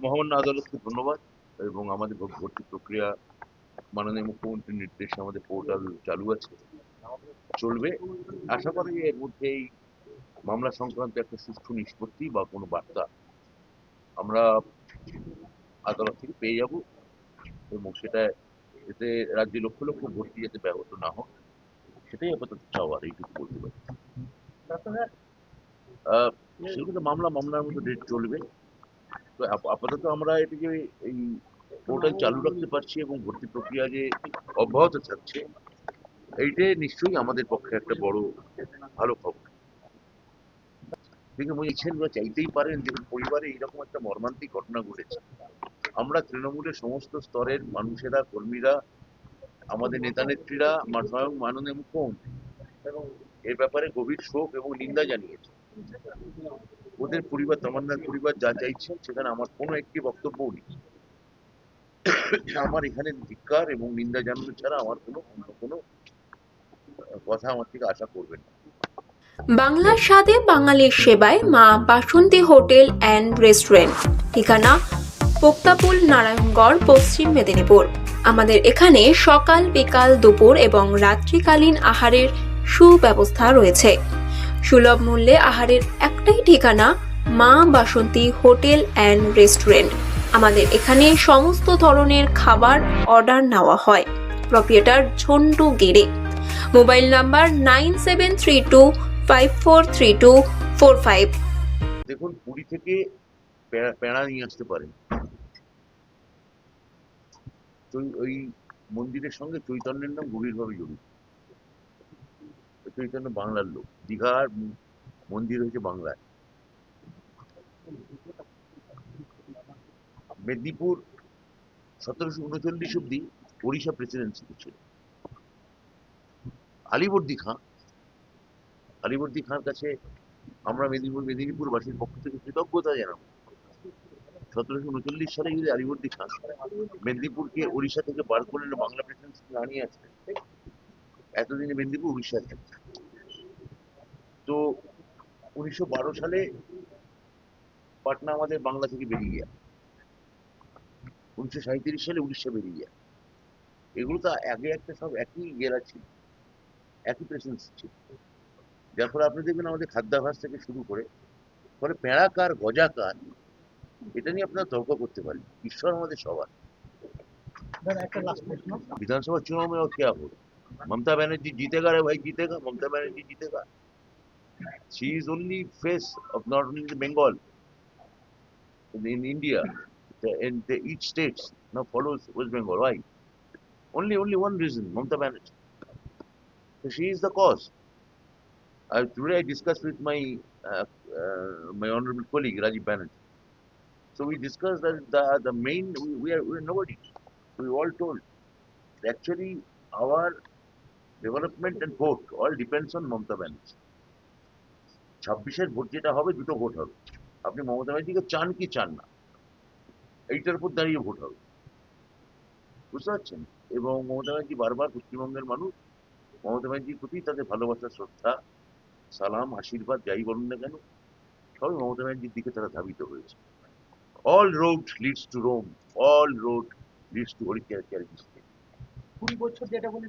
মহামান্য আদালতকে ধন্যবাদ এবং আমাদের ভর্তি প্রক্রিয়া মাননীয় মুখ্যমন্ত্রীর নির্দেশে আমাদের পোর্টাল চালু আছে। চলবে। আশা করি এর মধ্যেই মামলা সংক্রান্ত একটা সুষ্ঠু নিষ্পত্তি বা কোনো বার্তা আমরা আদালত থেকে পেয়ে যাব এবং সেটা এতে রাজ্যে লক্ষ লক্ষ ভর্তি যাতে ব্যাহত না হোক সেটাই আপাতত চাওয়ার এইটুকু বলতে পারি। আহ, সেগুলো মামলা মামলার মতো ডেট চলবে। তো আপাতত আমরা এটিকে এই পোর্টাল চালু রাখতে পারছি এবং ভর্তি প্রক্রিয়া যে অব্যাহত থাকছে, এইটা নিশ্চয়ই আমাদের পক্ষে একটা বড় ভালো খবর। বা চাইতেই পারেন যে পরিবারে এইরকম একটা মর্মান্তিক ঘটনা ঘটেছে। আমরা তৃণমূলের সমস্ত স্তরের মানুষেরা, কর্মীরা, আমাদের নেতা নেত্রীরা স্বয়ং মাননীয় মুখ্যমন্ত্রী এর ব্যাপারে গভীর শোক এবং নিন্দা জানিয়েছে। ওদের পরিবার, তমান্নার পরিবার যা চাইছেন সেখানে আমার কোনো একটি বক্তব্যও নেই। আমার এখানে ধিক্কার এবং নিন্দা জানানো ছাড়া আমার কোনো, অন্য কোনো কথা আমার থেকে আশা করবেন না। বাংলার স্বাদে বাঙালির সেবায় মা বাসন্তী হোটেল অ্যান্ড রেস্টুরেন্ট। ঠিকানা পোক্তাপুল নারায়ণগড়, পশ্চিম মেদিনীপুর। আমাদের এখানে সকাল বিকাল দুপুর এবং রাত্রিকালীন আহারের সুব্যবস্থা রয়েছে। সুলভ মূল্যে আহারের একটাই ঠিকানা মা বাসন্তী হোটেল অ্যান্ড রেস্টুরেন্ট। আমাদের এখানে সমস্ত ধরনের খাবার অর্ডার নেওয়া হয়। প্রপিয়েটার ঝন্টু গেড়ে mobile number nine seven three two, five four three two, four five. দেখুন, পুরী থেকে পেড়া নিয়ে আসতে পারেন। ওই মন্দিরের সঙ্গে চৈতন্যের নাম গভীরভাবে জড়িত। চৈতন্য বাংলার লোক। দীঘার মন্দির হয়েছে বাংলায়। মেদিনীপুর সতেরোশো উনচল্লিশ অব্দি ওড়িশা প্রেসিডেন্সি ছিল। আলিবর্দি খাঁ আলিবর্দি খাঁর কাছে আমরা মেদিনীপুর মেদিনীপুরবাসীর পক্ষ থেকে কৃতজ্ঞতা জানাব। সতেরোশো উনচল্লিশ সালে যদি আলিবর্দি খান মেদিনীপুরকে উড়িষ্যা থেকে বার করে বাংলা প্রেসিডেন্সি আনিয়ে আসলেন এতদিনে মেদিনীপুর উড়িষ্যার থাকছে তো উনিশশো বারো সালে পাটনা আমাদের বাংলা থেকে বেরিয়ে গিয়া উনিশশো সাঁত্রিশ সালে উড়িষ্যা বেরিয়ে গিয়া এগুলো তো আগে একটা সব একই গেলা ছিল একই প্রেসেন্স ছিল। যার ফলে আপনি দেখবেন আমাদের খাদ্যাভাস থেকে শুরু করে ফলে পেঁড়াকার গজাকার এটা নিয়ে আপনারা তর্ক করতে পারেন। ঈশ্বর আমাদের সবার। বিধানসভা চুনাও মেয়র কে হবে মমতা ব্যানার্জি জিতে গা রে ভাই জিতে গা মমতা ব্যানার্জি জিতে গা She is only face of not only the Bengal, in, in India, the, in the, each state now follows West Bengal. Why? Only only one reason, Mamta Banerjee. So she is the cause. I, today I discussed with my uh, uh, my honorable colleague Rajiv Banerjee. So we discussed that the, the main, we, we, are, we are nobody. We all told. Actually, our development and growth all depends on Mamta Banerjee. ছাব্বিশের vote যেটা হবে, দুটো vote হবে। আপনি মমতা ব্যানার্জিকে চান কি চান না, এইটার উপর দাঁড়িয়ে ভোট হবে। বুঝতে পারছেন? এবং মমতা ব্যানার্জি বারবার পশ্চিমবঙ্গের মানুষ, মমতা ব্যানার্জির প্রতি তাদের ভালোবাসা, শ্রদ্ধা, সালাম, আশীর্বাদ, যাই বলুন না কেন, সবই মমতা ব্যানার্জির দিকে তারা ধাবিত হয়েছে। All road leads to Rome all road leads to হরিচার কুড়ি বছর যেটা বলে